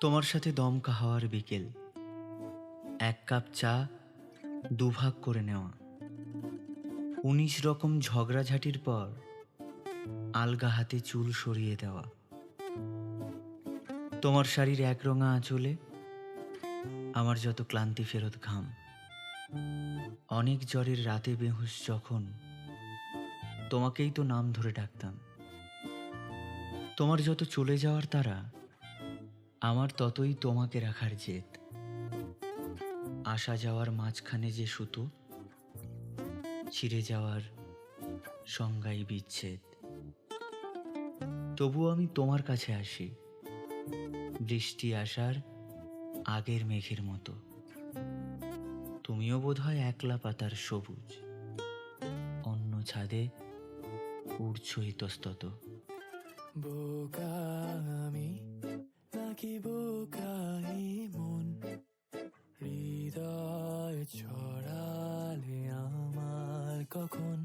তোমার সাথে দমকা হাওয়ার বিকেল। এক কাপ চা, দুভাগ করে নেওয়া। উনিশ রকম ঝগড়াঝাটির পর আলগা হাতে চুল সরিয়ে দেওয়া। তোমার শাড়ির একরঙা আঁচলে আমার যত ক্লান্তি ফেরত ঘাম। অনেক জ্বরের রাতে বেহুশ যখন তোমাকেই তো নাম ধরে ডাকতাম। তোমার যত চলে যাওয়ার তারা আমার ততই তোমাকে রাখার জেদ। আসা যাওয়ার মাঝখানে যে সুতো, ছিঁড়ে যাওয়ার সংজ্ঞাই বিচ্ছেদ। তবুও আমি তোমার কাছে আসি, বৃষ্টি আসার আগের মেঘের মতো। তুমিও বোধহয় একলা পাতার সবুজ, অন্য ছাদে উড়ছ ইতস্তত বোকা নাকি বোকাই মন হৃদয় ছড়ালে আমার কখন